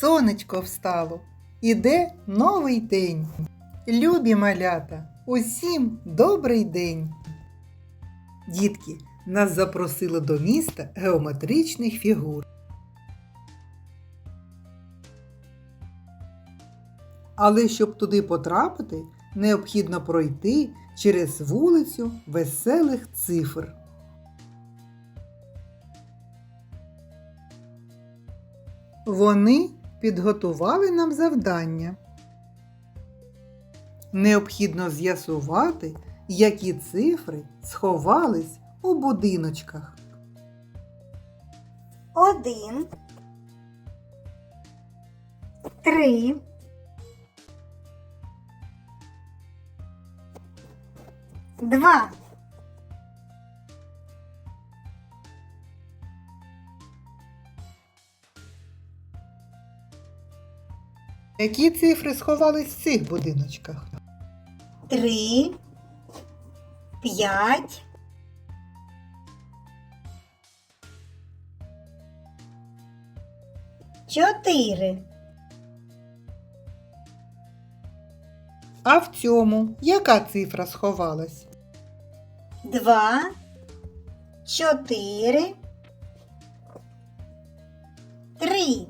сонечко встало, іде новий день. Любі малята, усім добрий день. Дітки, нас запросили до міста геометричних фігур. Але щоб туди потрапити, необхідно пройти через вулицю веселих цифр. Вони підготували нам завдання. Необхідно з'ясувати, які цифри сховались у будиночках. Один. Три. Два. Які цифри сховались в цих будиночках? Три. П'ять. Чотири. А в цьому яка цифра сховалась? Два. Чотири. Три.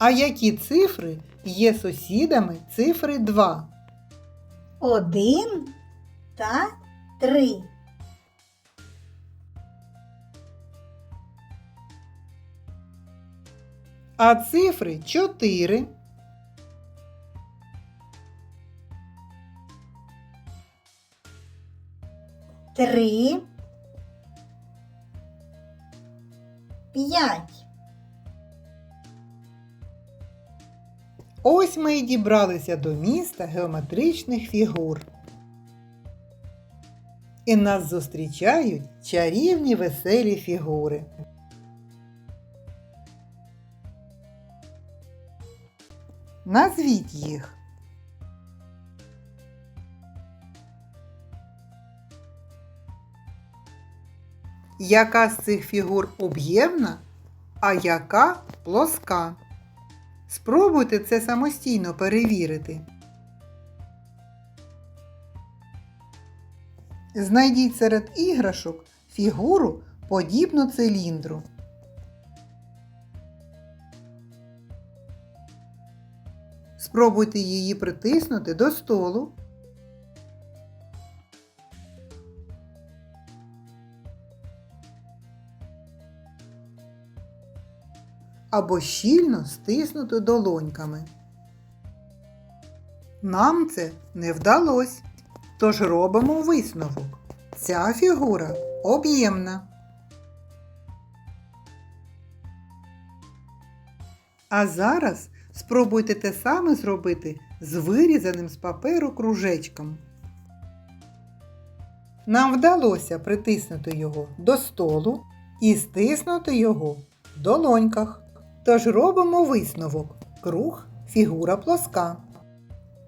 А які цифри є сусідами цифри 2? Один та три. А цифри 4. Три. П'ять. Ось ми і дібралися до міста геометричних фігур. І нас зустрічають чарівні веселі фігури. Назвіть їх. Яка з цих фігур об'ємна, а яка плоска? Спробуйте це самостійно перевірити. Знайдіть серед іграшок фігуру подібну циліндру. Спробуйте її притиснути до столу. Або щільно стиснути долоньками. Нам це не вдалося, тож робимо висновок. Ця фігура об'ємна. А зараз спробуйте те саме зробити з вирізаним з паперу кружечком. Нам вдалося притиснути його до столу і стиснути його в долоньках. Тож робимо висновок. Круг фігура плоска.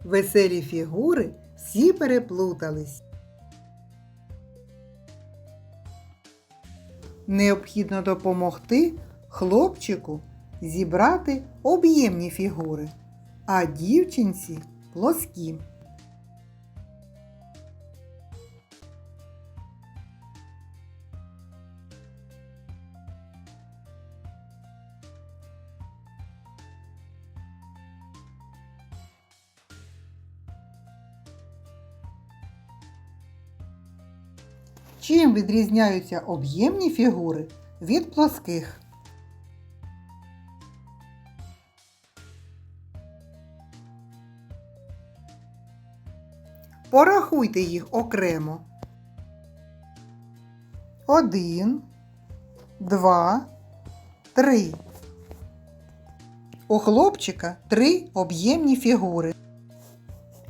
Веселі фігури всі переплутались. Необхідно допомогти хлопчику зібрати об'ємні фігури, а дівчинці плоскі. Чим відрізняються об'ємні фігури від плоских? Порахуйте їх окремо. Один, два, три. У хлопчика три об'ємні фігури.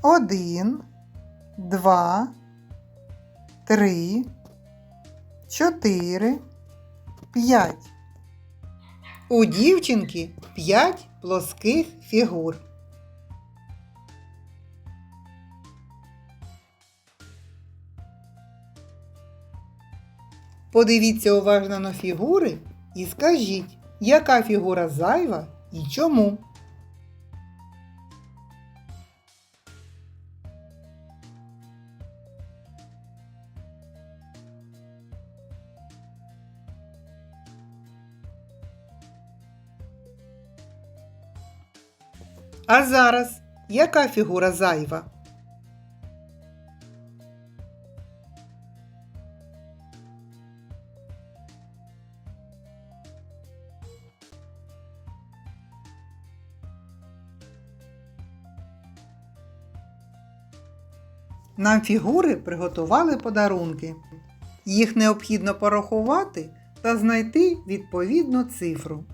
Один, два, три, чотири, п'ять. У дівчинки п'ять плоских фігур. Подивіться уважно на фігури і скажіть, яка фігура зайва і чому. А зараз яка фігура зайва? Нам фігури приготували подарунки. Їх необхідно порахувати та знайти відповідну цифру.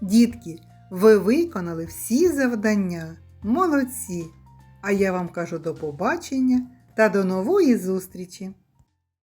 Дітки, ви виконали всі завдання. Молодці! А я вам кажу до побачення та до нової зустрічі!